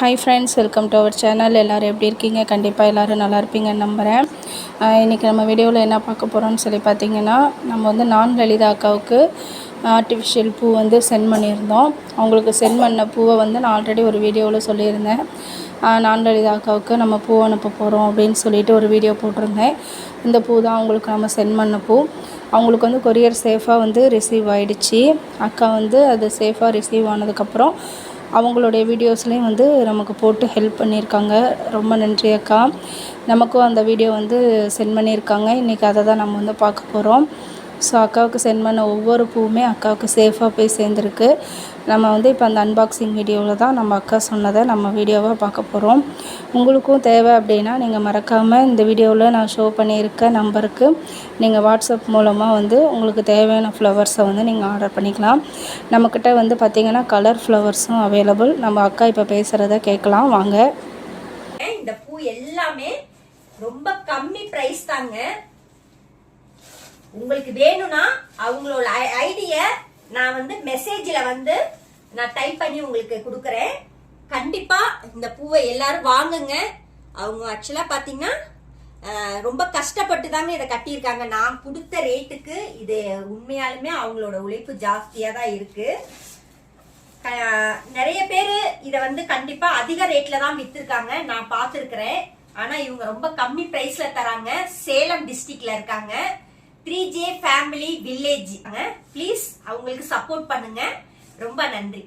Hi friends welcome to our channel எல்லோரும் எப்படி இருக்கீங்க? கண்டிப்பாக எல்லோரும் நல்லா இருப்பீங்கன்னு நம்புகிறேன் இன்றைக்கி நம்ம வீடியோவில் என்ன பார்க்க போகிறோம்னு சொல்லி பார்த்தீங்கன்னா நம்ம வந்து நான் லலிதா அக்காவுக்கு ஆர்டிஃபிஷியல் பூ வந்து சென்ட் பண்ணியிருந்தோம். அவங்களுக்கு சென்ட் பண்ண பூவை வந்து நான் ஆல்ரெடி ஒரு வீடியோவில் சொல்லியிருந்தேன். நான் லலிதா அக்காவுக்கு நம்ம பூ அனுப்ப போகிறோம் அப்படின்னு சொல்லிட்டு ஒரு வீடியோ போட்டிருந்தேன். இந்த பூ தான் அவங்களுக்கு நம்ம சென்ட் பண்ண பூ. அவங்களுக்கு வந்து கொரியர் சேஃபாக வந்து ரிசீவ் ஆகிடுச்சி அக்கா வந்து அது சேஃபாக ரிசீவ் ஆனதுக்கப்புறம் அவங்களுடைய வீடியோஸ்லேயும் வந்து நமக்கு போட்டு ஹெல்ப் பண்ணியிருக்காங்க. ரொம்ப நன்றி அக்கா. நமக்கும் அந்த வீடியோ வந்து சென்ட் பண்ணியிருக்காங்க. இன்றைக்கி அதை தான் நம்ம வந்து பார்க்க போகிறோம் ஸோ அக்காவுக்கு சென்ட் பண்ண ஒவ்வொரு பூவுமே அக்காவுக்கு சேஃபாக போய் சேர்ந்துருக்கு. நம்ம வந்து இப்போ அந்த அன்பாக்சிங் வீடியோவில் தான் நம்ம அக்கா சொன்னதை நம்ம வீடியோவாக பார்க்க போகிறோம் உங்களுக்கும் தேவை அப்படின்னா நீங்கள் மறக்காமல் இந்த வீடியோவில் நான் ஷோ பண்ணியிருக்க நம்பருக்கு நீங்கள் வாட்ஸ்அப் மூலமாக வந்து உங்களுக்கு தேவையான ஃப்ளவர்ஸை வந்து நீங்கள் ஆர்டர் பண்ணிக்கலாம். நம்மக்கிட்ட வந்து பார்த்திங்கன்னா கலர் ஃப்ளவர்ஸும் அவைலபிள் நம்ம அக்கா இப்போ பேசுகிறத கேட்கலாம். வாங்க. இந்த பூ எல்லாமே ரொம்ப கம்மி ப்ரைஸ் தாங்க. உங்களுக்கு வேணும்னா அவங்களோட ஐடிய நான் வந்து மெசேஜில் வந்து நான் டைப் பண்ணி உங்களுக்கு கொடுக்குறேன். கண்டிப்பாக இந்த பூவை எல்லாரும் வாங்குங்க. அவங்க ஆக்சுவலாக பார்த்தீங்கன்னா ரொம்ப கஷ்டப்பட்டு தாங்க இதை கட்டியிருக்காங்க. நான் கொடுத்த ரேட்டுக்கு இது உண்மையாலுமே அவங்களோட உழைப்பு ஜாஸ்தியாக தான் இருக்கு. க- நிறைய பேர் இதை வந்து கண்டிப்பாக அதிக ரேட்டில் தான் விற்றுருக்காங்க நான் பார்த்துருக்குறேன். ஆனால் இவங்க ரொம்ப கம்மி ப்ரைஸில் தராங்க. சேலம் டிஸ்ட்ரிக்டில் இருக்காங்க. Three J family village please அவங்களுக்கு சப்போர்ட் பண்ணுங்க. ரொம்ப நன்றி.